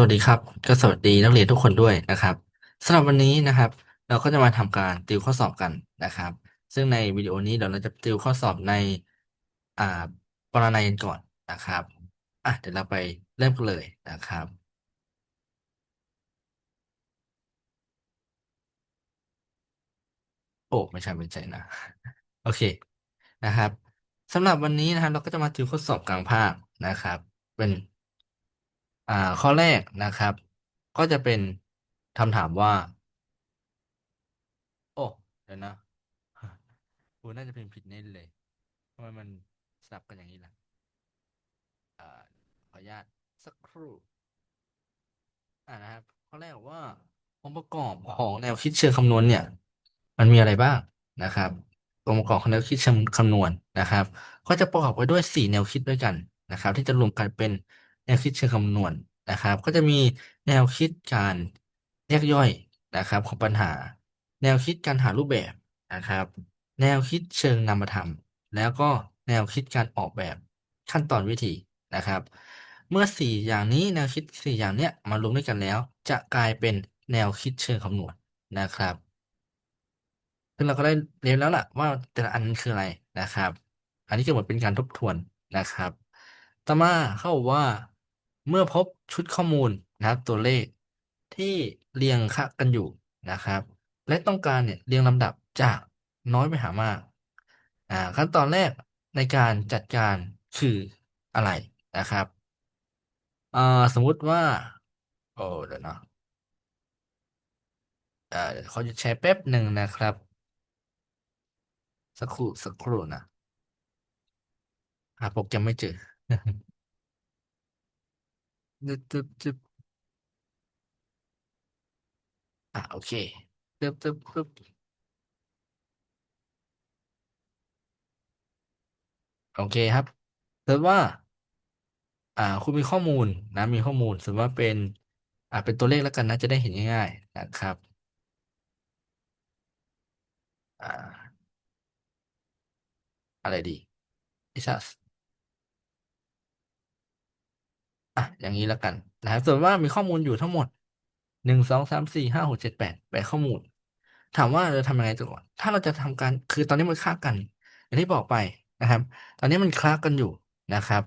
สวัสดีครับ ก็สวัสดีนักเรียนทุกคนด้วยนะครับสำหรับวันนี้นะครับ เราก็จะมาทำการติวข้อสอบกันนะครับ ซึ่งในวิดีโอนี้เดี๋ยวเราจะติวข้อสอบในอ่าปรนัยกันก่อนนะครับอะเดี๋ยวเราไปเริ่มกันเลยนะครับ โอ้ไม่ใช่ไม่ใช่นะ โอเคนะครับสำหรับวันนี้นะครับ เราก็จะมาติวข้อสอบกลางภาคนะครับ เป็น อ่า ข้อแรกนะครับ ก็จะเป็นคำถามว่า โอ้ เดี๋ยวนะกูน่าจะพิมพ์ผิดแน่เลยทำไมมันสลับกันอย่างนี้ล่ะอ่าขออนุญาตสักครู่ อ่านะครับ ข้อแรกบอกว่าองค์ประกอบของแนวคิดเชิงคำนวณเนี่ย มันมีอะไรบ้างนะครับองค์ประกอบของแนวคิดเชิงคำนวณนะครับ ก็จะประกอบไปด้วยสี่แนวคิดด้วยกันนะครับ ที่จะรวมกันเป็น แนวคิดเชิงคำนวณนะครับ ก็จะมีแนวคิดการแยกย่อยนะครับของปัญหา แนวคิดการหารูปแบบนะครับ แนวคิดเชิงนามธรรม แล้วก็แนวคิดการออกแบบขั้นตอนวิธีนะครับ เมื่อสี่อย่างนี้แนวคิดสี่อย่างเนี้ยมารวมด้วยกันแล้ว จะกลายเป็นแนวคิดเชิงคำนวณนะครับซึ่งเราก็ได้เรียนแล้วล่ะว่าแต่ละอันคืออะไรนะครับ อันนี้ก็เหมือนเป็นการทบทวนนะครับ ต่อมาเขาบอกว่า เมื่อพบชุดข้อมูลนะครับตัวเลขที่เรียงค่ากันอยู่นะครับ และต้องการเนี่ยเรียงลำดับจากน้อยไปหามากอ่าขั้นตอนแรกในการจัดการคืออะไรนะครับเอ่อสมมุติว่า โอ้เดี๋ยวนะเอ่อเดี๋ยวเขาจะแชร์แป๊บหนึ่งนะครับ สักครู่สักครู่นะหาโปรแกรมไม่เจอ จึ๊บจึ๊บจึ๊บอะโอเคจึ๊บจึ๊บจึ๊บโอเคครับสมมติว่า อ่า คุณมีข้อมูลนะ มีข้อมูลสมมติว่าเป็น อ่าเป็นตัวเลขแล้วกันนะ จะได้เห็นง่ายๆนะครับ อ่า อะไรดีอิซัส อะอย่างนี้แล้วกันนะครับส่วนว่ามีข้อมูลอยู่ทั้งหมดหนึ่งสองสามสี่ห้าหกเจ็ดแปดแปดข้อมูล ถามว่าเราทำยังไงก่อถ้าเราจะทำการคือตอนนี้มันคลากัน อย่างที่บอกไปนะครับ ตอนนี้มันคลากันอยู่นะครับ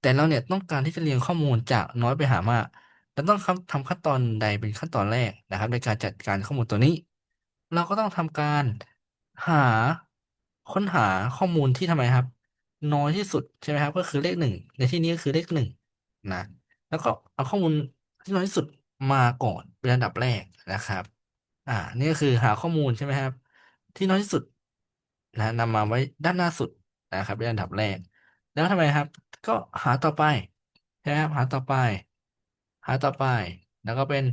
แต่เราเนี่ยต้องการที่จะเรียงข้อมูลจากน้อยไปหามากเราต้องทำขั้นตอนใดเป็นขั้นตอนแรกนะครับ ในการจัดการข้อมูลตัวนี้ เราก็ต้องทำการหาค้นหาข้อมูลที่ทำไมครับ น้อยที่สุดใช่ไหมครับ ก็คือเลขหนึ่งในที่นี้ก็คือเลขหนึ่ง นะ แล้วก็เอาข้อมูลที่น้อยที่สุดมาก่อนเป็นอันดับแรกนะครับ อ่า นี่ก็คือหาข้อมูลใช่ไหมครับ ที่น้อยที่สุดนะนำมาไว้ด้านหน้าสุดนะครับเป็นอันดับแรก แล้วทำไมครับ ก็หาต่อไปใช่ไหมครับหาต่อไป หาต่อไป แล้วก็เป็น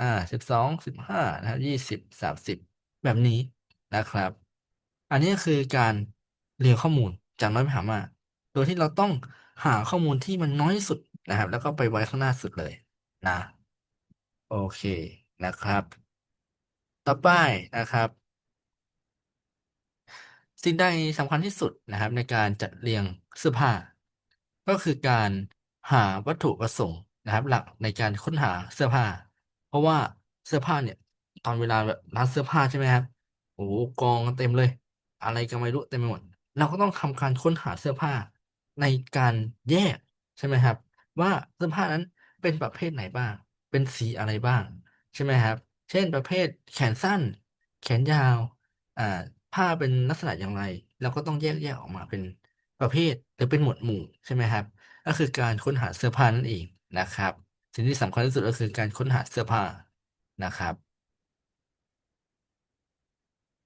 อ่าสิบสองสิบห้านะครับยี่สิบสามสิบแบบนี้นะครับ อันนี้คือการเรียงข้อมูลจากน้อยไปหามาก โดยที่เราต้องหาข้อมูลที่มันน้อยที่สุด นะครับ แล้วก็ไปไว้ข้างหน้าสุดเลยนะ โอเคนะครับ ต่อไปนะครับ สิ่งใดสำคัญที่สุดนะครับ ในการจัดเรียงเสื้อผ้า ก็คือการหาวัตถุประสงค์นะครับ หลักในการค้นหาเสื้อผ้า เพราะว่าเสื้อผ้าเนี่ย ตอนเวลาแบบร้านเสื้อผ้าใช่ไหมครับโอ้กองกันเต็มเลย อะไรก็ไม่รู้เต็มไปหมด เราก็ต้องทำการค้นหาเสื้อผ้าในการแยกใช่ไหมครับ ว่าเสื้อผ้านั้นเป็นประเภทไหนบ้าง เป็นสีอะไรบ้าง ใช่ไหมครับ เช่นประเภทแขนสั้น แขนยาวอ่าผ้าเป็นลักษณะอย่างไรเราก็ต้องแยกแยกออกมาเป็นประเภทหรือเป็นหมวดหมู่ใช่ไหมครับ ก็คือการค้นหาเสื้อผ้านั่นเองนะครับสิ่งที่สำคัญที่สุดก็คือการค้นหาเสื้อผ้านะครับ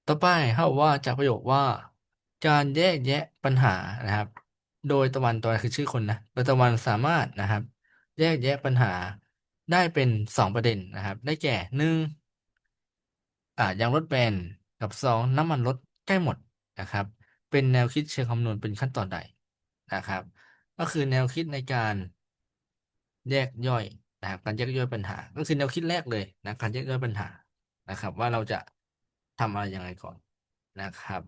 ต่อไปเขาบอกว่าจากประโยคว่า การแยกแยะปัญหานะครับ โดยตะวันตะวันคือชื่อคนนะโดยตะวันสามารถนะครับ แยกแยะปัญหาได้เป็นสองประเด็นนะครับ ได้แก่หนึ่งอ่ายางรถแบนกับสองน้ำมันรถใกล้หมดนะครับ เป็นแนวคิดเชิงคำนวณเป็นขั้นตอนใดนะครับ ก็คือแนวคิดในการแยกย่อยนะครับการแยกย่อยปัญหา ก็คือแนวคิดแรกเลยนะการแยกย่อยปัญหานะครับ ว่าเราจะทำอะไรยังไงก่อนนะครับ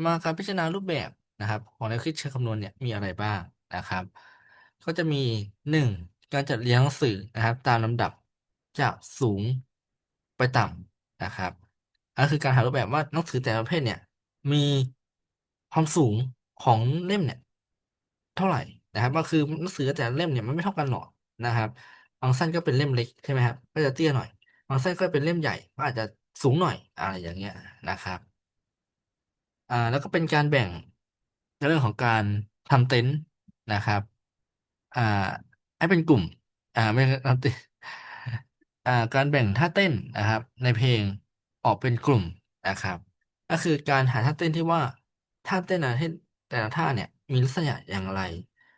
ต่อมาการพิจารณารูปแบบนะครับของแนวคิดเชิงคำนวณเนี่ยมีอะไรบ้างนะครับ ก็จะมีหนึ่งการจัดเรียงหนังสือนะครับ ตามลำดับจากสูงไปต่ำนะครับอันคือการหารูปแบบว่าหนังสือแต่ละประเภทเนี่ย มีความสูงของเล่มเนี่ย เท่าไหร่นะครับก็คือหนังสือแต่ละเล่มเนี่ยมันไม่เท่ากันหรอกนะครับบางสั้นก็เป็นเล่มเล็กใช่ไหมครับก็จะเตี้ยหน่อยบางสั้นก็เป็นเล่มใหญ่ก็อาจจะสูงหน่อยอะไรอย่างเงี้ยนะครับ อ่า แล้วก็เป็นการแบ่งในเรื่องของการทำเต็นท์นะครับ อ่าให้เป็นกลุ่ม อ่าไม่ทำเต็นท์อ่า การแบ่งท่าเต้นนะครับ ในเพลงออกเป็นกลุ่มนะครับ ก็คือการหาท่าเต้นที่ว่าท่าเต้นแต่ละท่าแต่ละท่าเนี่ย มีลักษณะอย่างไร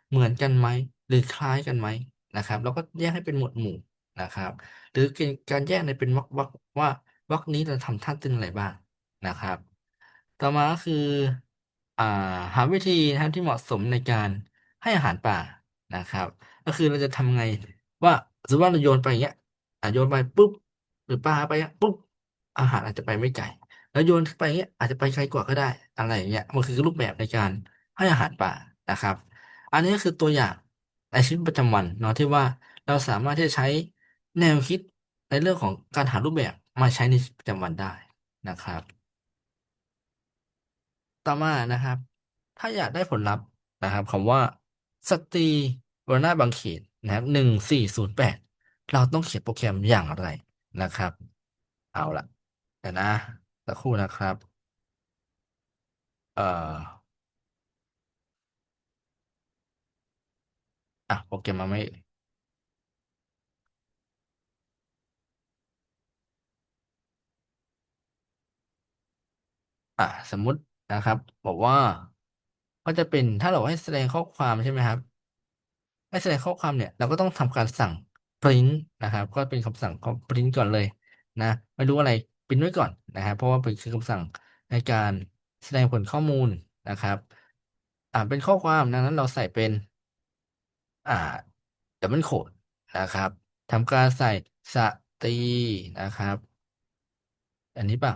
เหมือนกันไหมหรือคล้ายกันไหมนะครับ แล้วก็แยกให้เป็นหมวดหมู่นะครับ หรือการแยกในเป็นวรรควรรคว่าวรรคนี้เราทำท่าเต้นอะไรบ้างนะครับ ต่อมาก็คืออ่าหาวิธีนะครับที่เหมาะสมในการให้อาหารปลานะครับ ก็คือเราจะทำไงว่าสมมติว่าเราโยนไปอย่างเงี้ยอะโยนไปปุ๊บหรือปลาไปปุ๊บอาหารอาจจะไปไม่ไกลแล้วโยนไปอย่างเงี้ยอาจจะไปไกลกว่าก็ได้อะไรอย่างเงี้ยมันคือรูปแบบในการให้อาหารปลานะครับ อันนี้ก็คือตัวอย่างในชีวิตประจำวันเนาะที่ว่าเราสามารถที่จะใช้แนวคิดในเรื่องของการหารูปแบบมาใช้ในชีวิตประจำวันได้นะครับ ต่อมานะครับ ถ้าอยากได้ผลลัพธ์นะครับคำว่าสตรีวรรณบางเขนนะครับหนึ่งสี่ศูนย์แปดเราต้องเขียนโปรแกรมอย่างไรนะครับ เอาละเดี๋ยนะสักครู่นะครับ เอ่ออะโปรแกรมมาไม่อะสมมุติ นะครับ บอกว่าก็จะเป็นถ้าเราให้แสดงข้อความใช่ไหมครับ ให้แสดงข้อความเนี่ย เราก็ต้องทำการสั่ง print นะครับ ก็เป็นคำสั่งของ print ก่อนเลยนะไม่รู้อะไร print ไว้ก่อนนะครับ เพราะว่าเป็นคือคำสั่งในการแสดงผลข้อมูลนะครับ อ่าเป็นข้อความดังนั้นเราใส่เป็น อ่าดับเบิลโค้ดนะครับทำการใส่สตรีนะครับ อันนี้เปล่า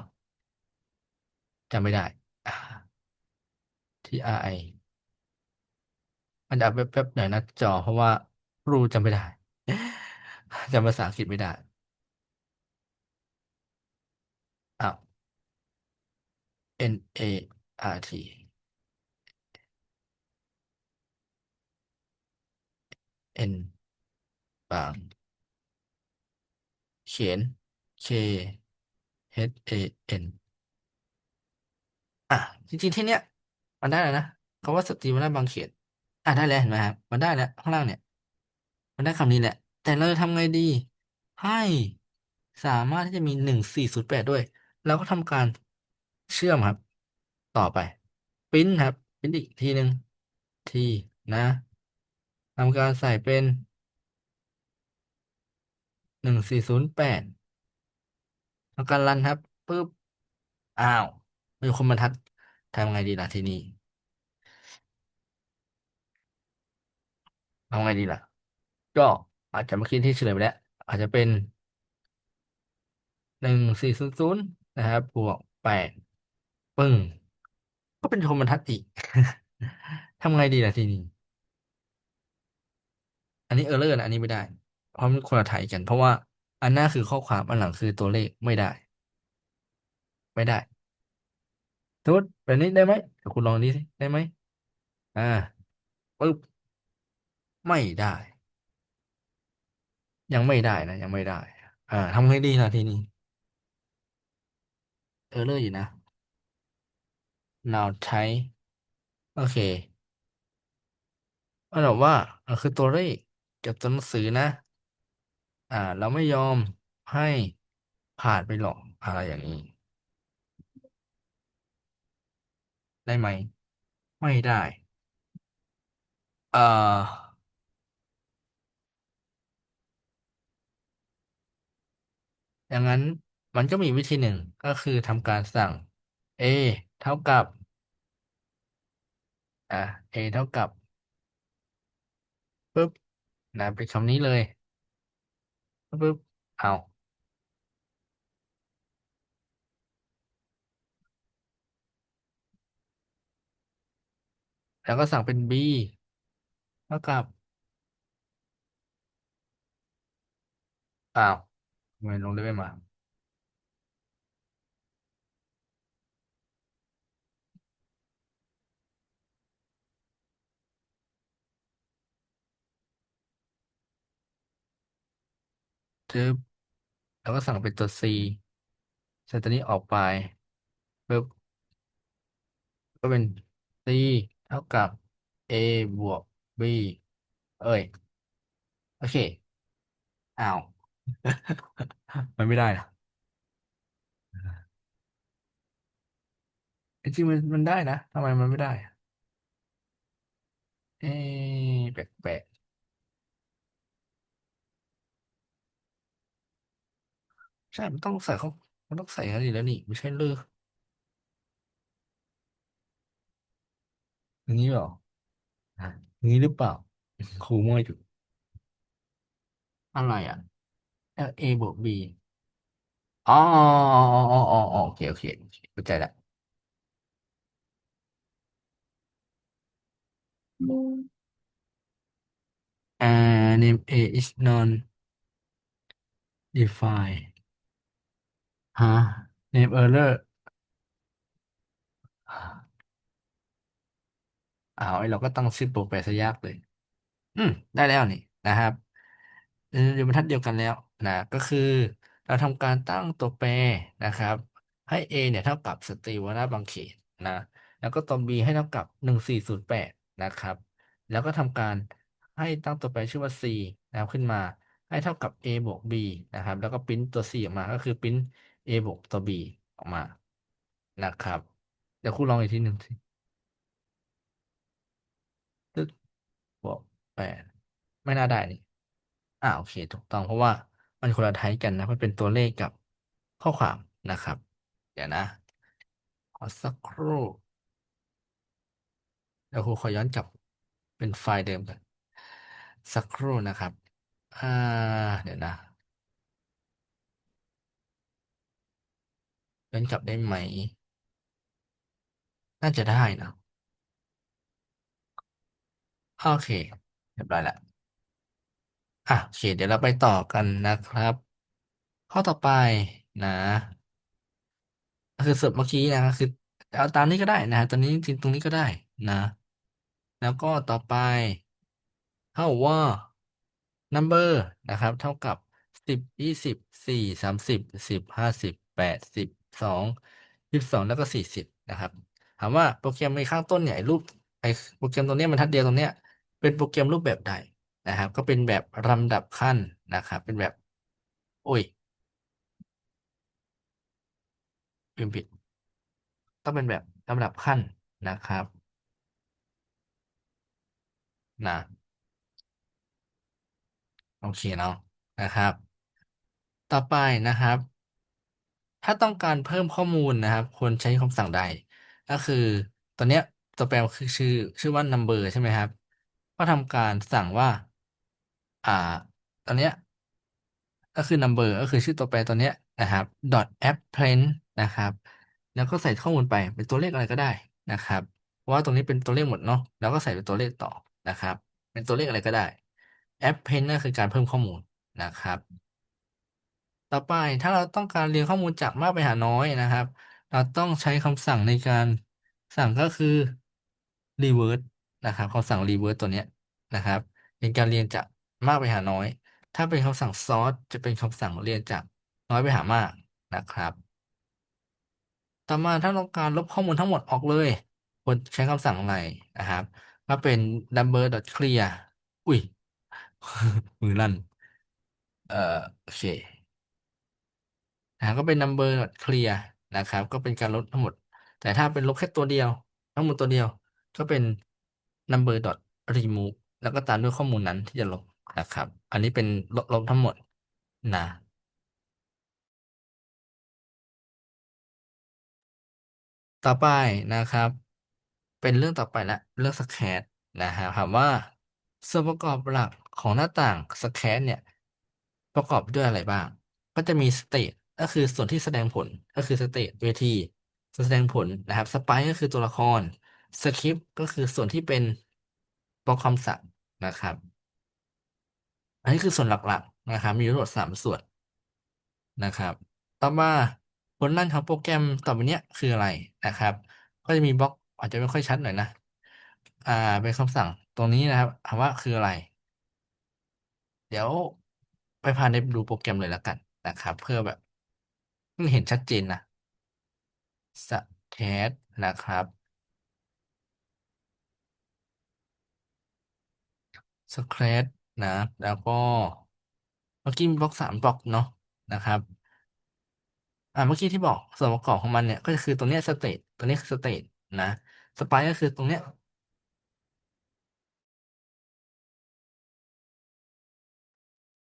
จำไม่ได้ TRI มันจะแป๊บๆหน่อยนะจอ เพราะว่าครูจำไม่ได้จำภาษาอังกฤษไม่ได้อ้าว N A R T N บาง เขียน K H A N อะจริงๆที่เนี้ยมันได้แล้วนะคำว่าสตรีมันได้บางเขียนอะได้แล้วเห็นไหมครับมันได้แล้วข้างล่างเนี่ย มันได้คำนี้แหละ แต่เราจะทำไงดี ให้สามารถที่จะมีหนึ่งสี่ศูนย์แปดด้วยเราก็ทำการเชื่อมครับ ต่อไปปริ้นครับปริ้นอีกทีหนึ่งทีนะทำการใส่เป็นหนึ่งสี่ศูนย์แปดทำการรันครับปุ๊บอ้าว มีคนบรรทัดทำไงดีล่ะทีนี้ทำไงดีล่ะ ก็อาจจะเมื่อกี้ที่เฉลยไปแล้ว อาจจะเป็นหนึ่งสี่ศูนย์ศูนย์นะครับบวกแปดปึ้งก็เป็นโทรบรรทัดอีกทำไงดีล่ะทีนี้ อันนี้เออร์เลอร์นะอันนี้ไม่ได้ เพราะมันคนละไทยกัน เพราะว่าอันหน้าคือข้อความอันหลังคือตัวเลขไม่ได้ ไม่ได้ สมมติแบบนี้ได้ไหมเดี๋ยวคุณลองนี้สิได้ไหมอ่าปึ๊บไม่ได้ ยังไม่ได้นะ ยังไม่ได้ อ่าทำไงดีล่ะทีนี้เออเลอร์อยู่นะ now type โอเคมันบอกว่าอะคือตัวเลขกับตัวหนังสือนะ อ่า เราไม่ยอมให้ผ่านไปหรอกอะไรอย่างนี้ ได้ไหม ไม่ได้เอ่ออย่างนั้นมันก็มีวิธีหนึ่งก็คือทำการสั่ง a เท่ากับอ่า a เท่ากับปุ๊บนะเป็นคำนี้เลยปุ๊บปุ๊บเอา แล้วก็สั่งเป็น b เท่ากับอ้าวทำไมลงได้ไม่มาจึแล้วก็สั่งเป็นตัว c ใส่ตัวนี้ออกไปปึ๊บก็เป็น c เท่ากับ A บวก B เอ้ย โอเค อ้าว มันไม่ได้นะจริงๆมันมันได้นะทำไมมันไม่ได้อะเอ๊ะแปลกๆใช่ มันต้องใส่เขามันต้องใส่กันอยู่แล้วนี่ ไม่ใช่เลือ อย่างนี้เหรออะอย่างนี้หรือเปล่าครูมั่วอยู่อะไรอะ L A บวก B อ๋ออ๋ออ๋ออ๋ออ๋อโอเคโอเคโอเคเข้าใจละ uh, name A is non defined ฮะ name error อ้าวไอ้เราก็ตั้งชื่อโปรแปรซะยากเลย อืม ได้แล้วนี่นะครับเอยู่บรรทัดเดียวกันแล้วนะก็คือเราทำการตั้งตัวแปรนะครับ ให้ a เนี่ยเท่ากับสตรีวรรณบางเขนนะ แล้วก็ตัว b ให้เท่ากับหนึ่งสี่ศูนย์แปดนะครับ แล้วก็ทำการให้ตั้งตัวแปรชื่อว่า c นะครับขึ้นมาให้เท่ากับ a บวก b นะครับ แล้วก็ปริ้นตัว c ออกมา ก็คือปริ้น a บวกตัว b ออกมานะครับ เดี๋ยวครูลองอีกทีหนึ่งสิตึ๊ด บวกแปดไม่น่าได้นี่อ่าโอเค ถูกต้องเพราะว่ามันคนละไทป์กันนะมันเป็นตัวเลขกับข้อความนะครับ เดี๋ยวนะขอสักครู่เดี๋ยวครูขอย้อนกลับเป็นไฟล์เดิมกันสักครู่นะครับอ่าเดี๋ยวนะย้อนกลับได้ไหม น่าจะได้นะ โอเค เรียบร้อยแล้วอะโอเค เดี๋ยวเราไปต่อกันนะครับ ข้อต่อไปนะคือสุดเมื่อกี้นะคือเอาตามนี้ก็ได้นะตอนนี้จริงๆตรงนี้ก็ได้นะ แล้วก็ต่อไปเท่าว่า number นะครับ เท่ากับสิบยี่สิบสี่สามสิบสิบห้าสิบแปดสิบสองยี่สิบสองแล้วก็สี่สิบนะครับ ถามว่าโปรแกรมในข้างต้นเนี่ยไอ้รูปไอ้โปรแกรมตัวเนี้ยบรรทัดเดียวตรงเนี้ย เป็นโปรแกรมรูปแบบใดนะครับ ก็เป็นแบบลำดับขั้นนะครับ เป็นแบบ โอ้ยพิมพ์ผิดต้องเป็นแบบลำดับขั้นนะครับนะโอเคเนาะนะครับ ต่อไปนะครับ ถ้าต้องการเพิ่มข้อมูลนะครับ ควรใช้คำสั่งใด ก็คือตอนเนี้ยตัวแปรคือชื่อชื่อว่า number ใช่ไหมครับ ก็ทำการสั่งว่า อ่า ตอนเนี้ย ก็คือ number ก็คือชื่อตัวแปรตัวเนี้ยนะครับ dot append นะครับ แล้วก็ใส่ข้อมูลไปเป็นตัวเลขอะไรก็ได้นะครับ เพราะว่าตรงนี้เป็นตัวเลขหมดเนาะแล้วก็ใส่เป็นตัวเลขต่อนะครับ เป็นตัวเลขอะไรก็ได้ append ก็คือการเพิ่มข้อมูลนะครับ ต่อไปถ้าเราต้องการเรียงข้อมูลจากมากไปหาน้อยนะครับ เราต้องใช้คำสั่งในการสั่งก็คือ reverse นะครับคำสั่ง reverse ตัวเนี้ยนะครับเป็นการเรียงจากมากไปหาน้อย ถ้าเป็นคำสั่ง sort จะเป็นคำสั่งเรียงจากน้อยไปหามากนะครับ ต่อมาถ้าต้องการลบข้อมูลทั้งหมดออกเลยควรใช้คำสั่งอะไรนะครับก็เป็น number dot clear อุ้ย มือลั่น เอ่อโอเคนะก็เป็น number clear นะครับ ก็เป็นการลบทั้งหมด แต่ถ้าเป็นลบแค่ตัวเดียว ทั้งหมดตัวเดียว ก็เป็น number dot remove แล้วก็ตามด้วยข้อมูลนั้นที่จะลบนะครับ อันนี้เป็นลบลบทั้งหมดนะต่อไปนะครับ เป็นเรื่องต่อไปละเรื่อง scat นะครับถามว่าส่วนประกอบหลักของหน้าต่าง scat เนี่ยประกอบด้วยอะไรบ้าง ก็จะมี state ก็คือส่วนที่แสดงผลก็คือ state เวทีแสดงผลนะครับ sprite ก็คือตัวละคร script ก็คือส่วนที่เป็นบล็อกคำสั่งนะครับ อันนี้คือส่วนหลักๆนะครับ มีทั้งหมดสามส่วนนะครับ ต่อมาผลลัพธ์ของโปรแกรมต่อไปเนี้ยคืออะไรนะครับ ก็จะมีบล็อกอาจจะไม่ค่อยชัดหน่อยนะ อ่า เป็นคำสั่งตรงนี้นะครับถามว่าคืออะไร เดี๋ยวไปพาในดูโปรแกรมเลยแล้วกันนะครับ เพื่อแบบเห็นชัดเจนนะสแคทนะครับ สแครทนะ แล้วก็เมื่อกี้มีบล็อกสามบล็อกเนาะนะครับอ่าเมื่อกี้ที่บอกส่วนประกอบของมันเนี่ย ก็คือตรงเนี้ยสเตตตัวนี้คือสเตตนะสไปก็คือตรงเนี้ย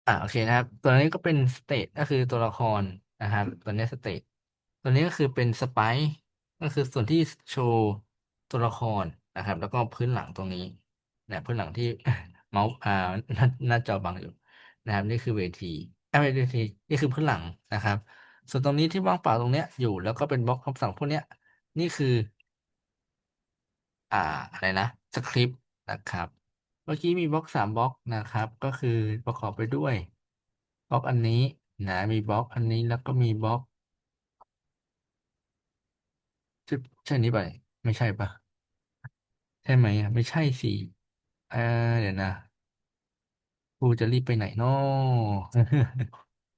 อ่าโอเคนะครับ ตัวนี้ก็เป็นสเตตก็คือตัวละครนะครับตัวเนี้สเตตตัวนี้ก็คือเป็นสไปก็คือส่วนที่โชว์ตัวละครนะครับ แล้วก็พื้นหลังตรงนี้นี่ยพื้นหลังที่ เมาส์อ่าหน้าหน้าจอบังอยู่นะครับนี่คือเวทีอ่าไม่ใช่เวทีนี่คือพื้นหลังนะครับ ส่วนตรงนี้ที่ว่างเปล่าตรงเนี้ยอยู่แล้วก็เป็นบล็อกคำสั่งพวกเนี้ยนี่คือ อ่าอะไรนะสคริปต์นะครับ เมื่อกี้มีบล็อกสามบล็อกนะครับ ก็คือประกอบไปด้วยบล็อกอันนี้นะมีบล็อกอันนี้แล้วก็มีบล็อกใช่ใช่นี้ไปไม่ใช่ปะใช่ไหมอะไม่ใช่สิเออเดี๋ยวนะ รูจะรีบไปไหนน้อ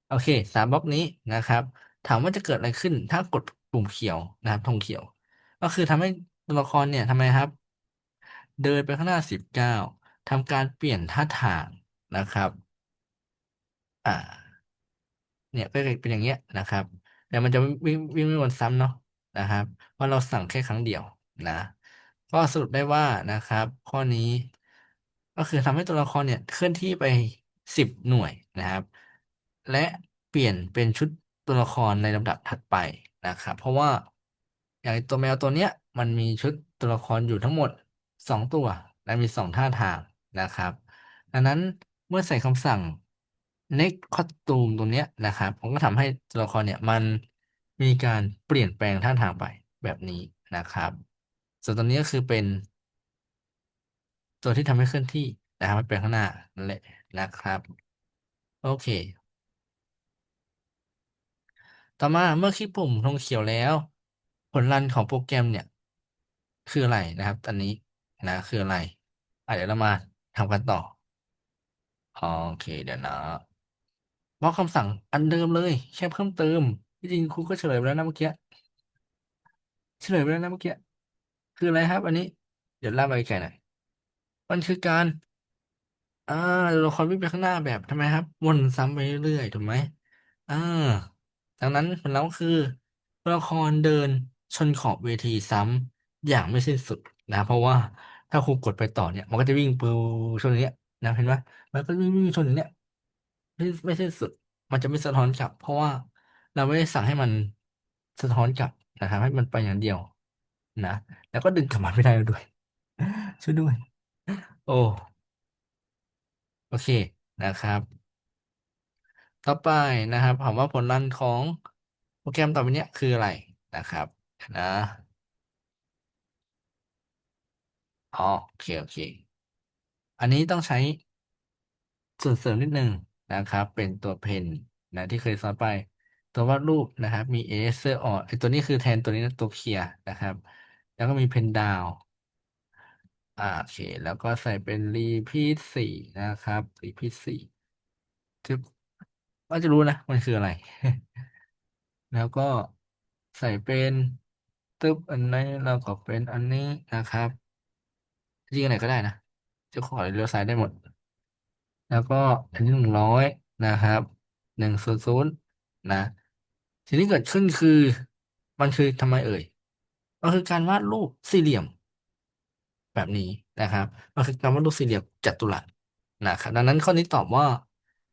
โอเคสามบล็อกนี้นะครับ ถามว่าจะเกิดอะไรขึ้น ถ้ากดปุ่มเขียวนะครับธงเขียว ก็คือทำให้ตัวละครเนี่ยทำไมครับ เดินไปข้างหน้าสิบเก้าทำการเปลี่ยนท่าทางนะครับ อ่า เนี่ยก็เป็นอย่างเงี้ยนะครับ แต่มันจะวิ่งวิ่งไม่วนซ้ำเนาะนะครับเพราะเราสั่งแค่ครั้งเดียวนะ ก็สรุปได้ว่านะครับ ข้อนี้ ก็คือทำให้ตัวละครเนี่ยเคลื่อนที่ไปสิบหน่วยนะครับ และเปลี่ยนเป็นชุดตัวละครในลำดับถัดไปนะครับ เพราะว่าอย่างตัวแมวตัวเนี้ยมันมีชุดตัวละครอยู่ทั้งหมดสองตัว และมีสองท่าทางนะครับ ดังนั้นเมื่อใส่คำสั่ง next costume ตรงเนี้ยนะครับผมก็ทำให้ตัวละครเนี่ยมันมีการเปลี่ยนแปลงท่าทางไปแบบนี้นะครับ ส่วนตัวนี้ก็คือเป็น ตัวที่ทำให้เคลื่อนที่นะครับมันเป็นข้างหน้านั่นแหละนะครับ โอเค ต่อมาเมื่อคลิกปุ่มธงเขียวแล้ว ผลรันของโปรแกรมเนี่ย คืออะไรนะครับอันนี้นะคืออะไรอะเดี๋ยวเรามาทำกันต่อโอเคเดี๋ยวนะบล็อกคำสั่งอันเดิมเลยแค่เพิ่มเติมที่จริงครูก็เฉลยไปแล้วนะเมื่อกี้เฉลยไปแล้วนะเมื่อกี้คืออะไรครับ อันนี้ เดี๋ยวเล่าไปไกลหน่อย มันคือการ อ่าตัวละครวิ่งไปข้างหน้าแบบทำไมครับ วนซ้ำไปเรื่อยๆถูกไหมอ่าดังนั้นผลลัพธ์ก็คือตัวละครเดินชนขอบเวทีซ้ำอย่างไม่สิ้นสุดนะ เพราะว่าถ้าครูกดไปต่อเนี่ย มันก็จะวิ่งปูชนอย่างเนี้ยนะเห็นไหมมันก็วิ่งวิ่งชนอย่างเนี้ยไม่ไม่สิ้นสุด มันจะไม่สะท้อนกลับ เพราะว่าเราไม่ได้สั่งให้มันสะท้อนกลับนะครับให้มันไปอย่างเดียว นะ แล้วก็ดึงกลับมาไม่ได้ด้วยช่วยด้วย โอ้ โอเคนะครับ ต่อไปนะครับถามว่าผลลัพธ์ของโปรแกรมต่อไปเนี้ยคืออะไรนะครับนะอ๋อโอเคโอเค อันนี้ต้องใช้ส่วนเสริมนิดนึงนะครับ เป็นตัวเพนนะที่เคยสอนไป ตัววาดรูปนะครับ มีเอเซอร์ออไอตัวนี้คือแทนตัวนี้นะตัวเคลียร์นะครับ แล้วก็มีเพนดาว อ่าโอเค แล้วก็ใส่เป็นรีพีทสี่นะครับรีพีทสี่ทึบก็จะรู้นะ มันคืออะไร แล้วก็ใส่เป็นตึ๊บอันนี้แล้วก็เป็นอันนี้นะครับจริงอันไหนก็ได้นะจะขอเลี้ยวซ้ายได้หมด แล้วก็อันที่หนึ่งร้อยนะครับหนึ่งศูนย์ศูนย์นะสิ่งที่เกิดขึ้นคือ มันคือทำไมเอ่ย มันคือการวาดรูปสี่เหลี่ยม แบบนี้นะครับมันคือการวาดรูปสี่เหลี่ยมจัตุรัสนะครับดังนั้นข้อนี้ตอบว่า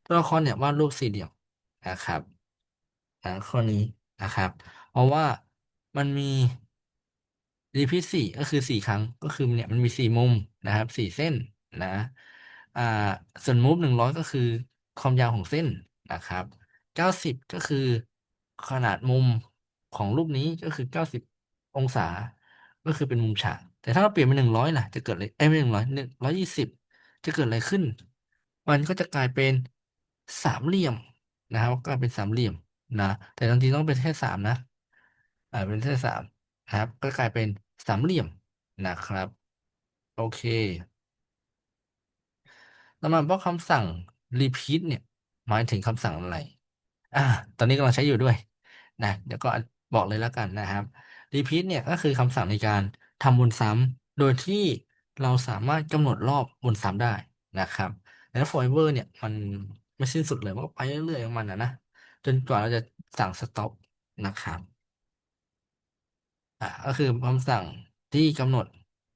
ตัวละครเนี่ยวาดรูปสี่เหลี่ยมนะครับนะข้อนี้นะครับ เพราะว่ามันมีรีพีทสี่ก็คือสี่ครั้งก็คือเนี่ยมันมีสี่มุมนะครับสี่เส้นนะอ่าส่วนมูฟหนึ่งร้อยก็คือความยาวของเส้นนะครับเก้าสิบก็คือขนาดมุมของรูปนี้ก็คือเก้าสิบองศา ก็คือเป็นมุมฉาก แต่ถ้าเราเปลี่ยนเป็นหนึ่งร้อยล่ะ จะเกิดอะไรเอ้ยไม่หนึ่งร้อยหนึ่งร้อยยี่สิบจะเกิดอะไรขึ้น มันก็จะกลายเป็นสามเหลี่ยมนะครับก็เป็นสามเหลี่ยมนะ แต่บางทีต้องเป็นแค่สามนะอ่าเป็นแค่สามนะครับ ก็กลายเป็นสามเหลี่ยมนะครับ โอเคแล้วมันเพราะคำสั่ง repeat เนี่ย หมายถึงคำสั่งอะไร อ่า ตอนนี้กำลังใช้อยู่ด้วย นะ เดี๋ยวก็บอกเลยแล้วกันนะครับ repeat เนี่ยก็คือคำสั่งในการ ทำวนซ้ำโดยที่เราสามารถกำหนดรอบวนซ้ำได้นะครับแล้ว forever เนี่ยมันไม่สิ้นสุดเลยมันก็ไปเรื่อยๆของมันนะนะจนกว่าเราจะสั่ง stop นะครับอ่าก็คือคำสั่งที่กำหนด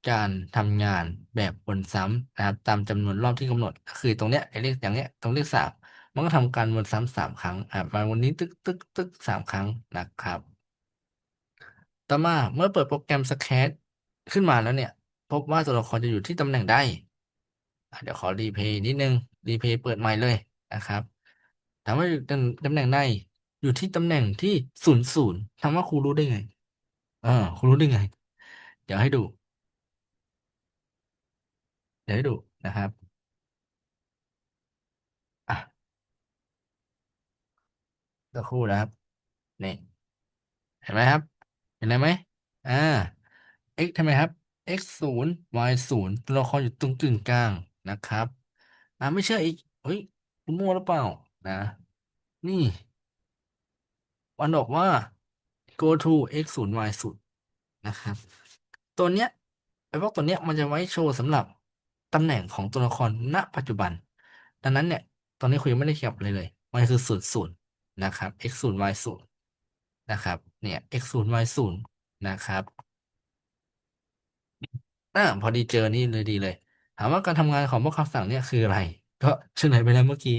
การทำงานแบบวนซ้ำนะครับตามจำนวนรอบที่กำหนดคือตรงเนี้ยไอ้เลขอย่างเนี้ยตรงเลขสามมันก็ทำการวนซ้ำสามครั้งอ่ามาวันนี้ตึกตึกตึกสามครั้งนะครับ ต่อมาเมื่อเปิดโปรแกรม Scratch ขึ้นมาแล้วเนี่ย พบว่าตัวละครจะอยู่ที่ตำแหน่งใดเดี๋ยวขอรีเพย์นิดนึงรีเพย์เปิดใหม่เลยนะครับถามว่าอยู่ตำแหน่งใดอยู่ที่ตำแหน่งที่ศูนย์ศูนย์ถามว่าครูรู้ได้ไงอ่าครูรู้ได้ไง เดี๋ยวให้ดู เดี๋ยวให้ดูนะครับอะสักครู่นะครับนี่เห็นไหมครับ เห็นไหมอ่า x ทำไมครับ x ศูนย์ y ศูนย์ตัวละครอยู่ตรงกึ่งกลางนะครับอ่าไม่เชื่ออีกเฮ้ยคุณมั่วหรือเปล่านะ นี่มันบอกว่า go to x ศูนย์ y ศูนย์นะครับ ตัวเนี้ยไอ้พวกตัวเนี้ยมันจะไว้โชว์สำหรับตำแหน่งของตัวละครณปัจจุบัน ดังนั้นเนี่ย ตอนนี้คุยงไม่ได้ขยับเลยเลย มันคือศูนย์ศูนย์นะครับ x ศูนย์ y ศูนย์นะครับ เนี่ย x ศูนย์ y ศูนย์นะครับ อ่าพอดีเจอนี่เลยดีเลย ถามว่าการทำงานของพวกคำสั่งเนี่ยคืออะไร ก็เฉลยไปแล้วเมื่อกี้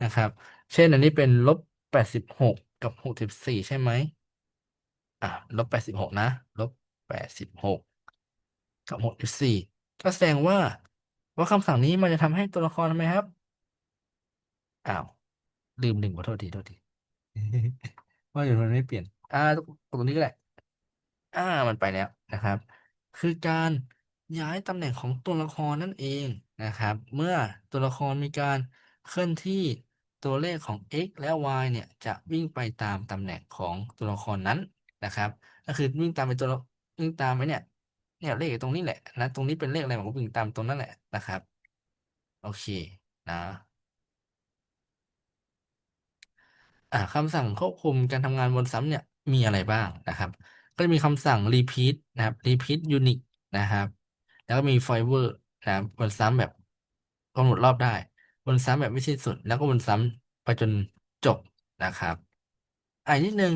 นะครับ เช่นอันนี้เป็นลบแปดสิบหกกับหกสิบสี่ใช่ไหมอ่าลบแปดสิบหกนะลบแปดสิบหกกับหกจุดสี่ก็แสดงว่าว่าคำสั่งนี้มันจะทำให้ตัวละครทำไมครับอ้าวลืมหนึ่งขอโทษทีโทษที ว่าอยู่มันไม่เปลี่ยน อ่าตรงนี้ก็ได้อ่ามันไปแล้วนะครับ คือการ ย้ายตำแหน่งของตัวละครนั่นเองนะครับ เมื่อตัวละครมีการเคลื่อนที่ตัวเลขของ x และ y เนี่ยจะวิ่งไปตามตำแหน่งของตัวละครนั้นนะครับ ก็คือวิ่งตามไปตัววิ่งตามไปเนี่ยเนี่ยเลขตรงนี้แหละนะตรงนี้เป็นเลขอะไรผมก็วิ่งตามตรงนั้นแหละนะครับ โอเคนะอ่าคำสั่งควบคุมการทำงานวนซ้ำเนี่ยมีอะไรบ้างนะครับ ก็จะมีคำสั่ง repeat นะครับ repeat unit นะครับ แล้วก็มี forever นะครับวนซ้ำแบบกำหนดรอบได้วนซ้ำแบบไม่สิ้นสุด แล้วก็วนซ้ำไปจนจบนะครับอ่านิดนึง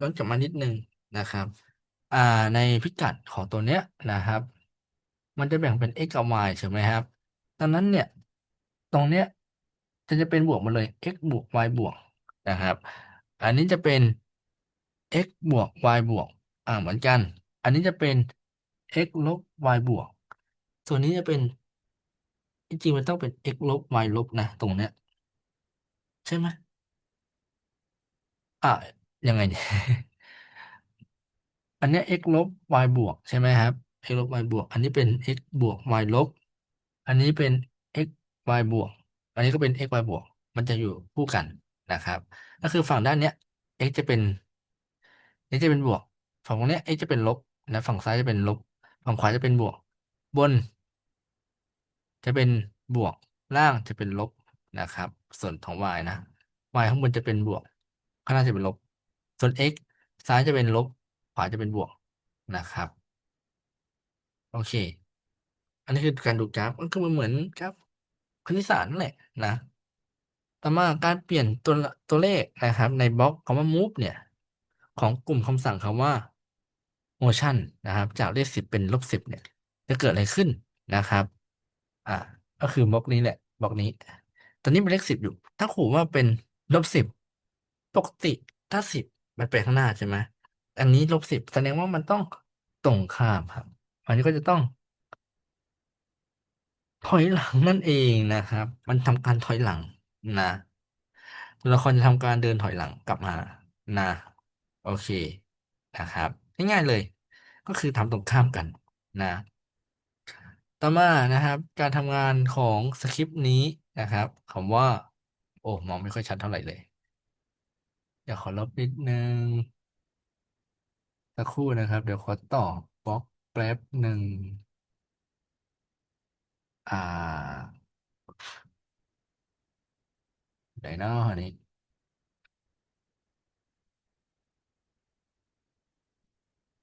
ย้อนกลับมานิดนึงนะครับอ่าในพิกัดของตัวเนี้ยนะครับ มันจะแบ่งเป็น x กับ y ใช่ไหมครับดังนั้นเนี่ย ตรงเนี้ยจะจะเป็นบวกมาเลย x บวก y บวกนะครับ อันนี้จะเป็น x บวก y บวก อ่าเหมือนกัน อันนี้จะเป็น x ลบ y บวก ส่วนนี้จะเป็นจริงๆมันต้องเป็น x ลบ y ลบนะ ตรงเนี้ย ใช่ไหมอ่ายังไงเนี่ยอันเนี้ย x ลบ y บวกใช่ไหมครับ x ลบ y บวก อันนี้เป็น x บวก y ลบ อันนี้เป็น x y บวก อันนี้ก็เป็น x y บวก มันจะอยู่คู่กันนะครับ ก็คือฝั่งด้านเนี้ย x จะเป็น x จะเป็นบวก ฝั่งตรงเนี้ย x จะเป็นลบนะฝั่งซ้ายจะเป็นลบ ฝั่งขวาจะเป็นบวก บน จะเป็นบวกล่างจะเป็นลบนะครับ ส่วนของ y นะ y ข้างบนจะเป็นบวก ข้างล่างจะเป็นลบ ส่วน x ซ้ายจะเป็นลบ ขวาจะเป็นบวกนะครับ โอเค อันนี้คือการดูกราฟมันก็เหมือนกราฟคณิตศาสตร์นั่นแหละนะ ต่อมาการเปลี่ยนตัวตัวเลขนะครับ ในบล็อกคำว่า move เนี่ย ของกลุ่มคำสั่งคำว่า motion นะครับ จากเลขสิบเป็นลบสิบเนี่ย จะเกิดอะไรขึ้นนะครับ อ่า ก็คือบล็อกนี้แหละบล็อกนี้ ตอนนี้เป็นเลขสิบอยู่ ถ้าขู่ว่าเป็นลบสิบปกติถ้าสิบมันไปข้างหน้าใช่ไหมอันนี้ลบสิบแสดงว่ามันต้องตรงข้ามครับอันนี้ก็จะต้อง ถอยหลังนั่นเองนะครับ มันทำการถอยหลังนะตัวละครจะทำการเดินถอยหลังกลับมานะ โอเคนะครับง่ายๆเลย ก็คือทำตรงข้ามกันนะ ต่อมานะครับ การทำงานของสคริปต์นี้นะครับคำว่า โอ้มองไม่ค่อยชัดเท่าไหร่เลย เดี๋ยวขอลบนิดนึงสักครู่นะครับ เดี๋ยวขอต่อบล็อกแป๊บหนึ่งอ่าไหนเนาะอันนี้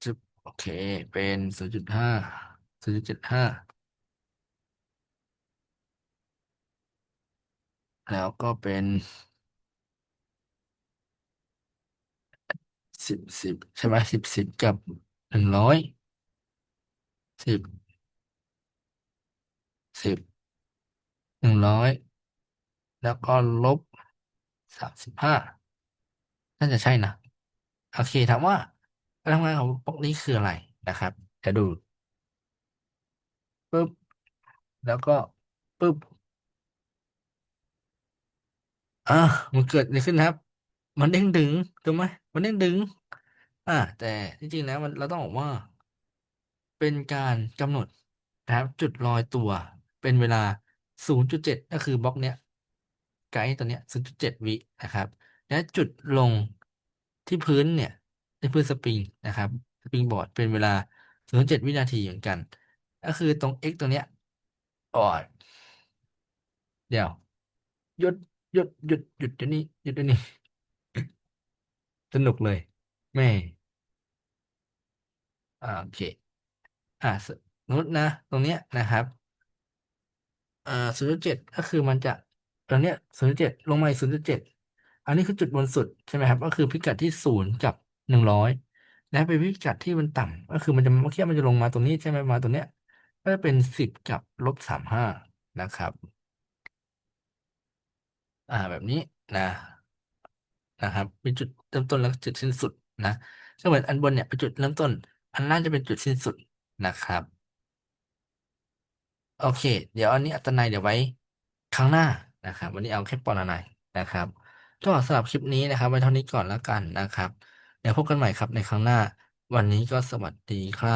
จึบโอเค เป็นศูนย์จุดห้าศูนย์จุดเจ็ดห้า แล้วก็เป็นสิบสิบใช่ไหมสิบสิบกับหนึ่งร้อยสิบสิบหนึ่งร้อยแล้วก็ลบสามสิบห้าน่าจะใช่นะ โอเคถามว่าการทำงานของบล็อกนี้คืออะไรนะครับจะดูปุ๊บแล้วก็ปุ๊บ อ่ามันเกิดอะไรขึ้นครับ มันเด้งดึงถูกไหมมันเด้งดึง อ่า แต่จริงๆแล้วมันเราต้องบอกว่า เป็นการกำหนดนะครับ จุดลอยตัว เป็นเวลา 0.7 ก็คือบล็อกเนี้ยไกด์ตัวเนี้ย 0.7 วินะครับ และจุดลงที่พื้นเนี่ยที่พื้นสปริงนะครับสปริงบอร์ดเป็นเวลา 0.7 วินาทีเหมือนกัน ก็คือตรง x ตัวเนี้ยอ๋อเดี๋ยวหยุด หยุดหยุดหยุดเดี๋ยวนี้หยุดเดี๋ยวนี้ สนุกเลย แม่อ่าโอเค อ่าสมมตินะ ตรงเนี้ยนะครับอ่าศูนย์จุดเจ็ดก็คือมันจะตรงเนี้ยศูนย์จุดเจ็ดลงมาศูนย์จุดเจ็ดอันนี้คือจุดบนสุดใช่ไหมครับ ก็คือพิกัดที่ศูนย์กับหนึ่งร้อยและเป็นพิกัดที่มันต่ำก็คือมันจะเมื่อกี้มันจะลงมาตรงนี้ใช่ไหมมาตรงเนี้ยก็จะเป็นสิบกับลบสามห้านะครับ อ่า แบบนี้นะ นะครับเป็นจุดเริ่มต้นแล้วก็จุดสิ้นสุดนะก็เหมือนอันบนเนี่ยเป็นจุดเริ่มต้น อันล่างจะเป็นจุดสิ้นสุดนะครับ โอเค เดี๋ยวอันนี้อัตนัยเดี๋ยวไว้ครั้งหน้านะครับ วันนี้เอาแค่ปอนด์นัยนะครับก็สำหรับคลิปนี้นะครับไว้เท่านี้ก่อนแล้วกันนะครับ เดี๋ยวพบกันใหม่ครับในครั้งหน้า วันนี้ก็สวัสดีครั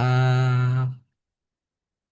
บ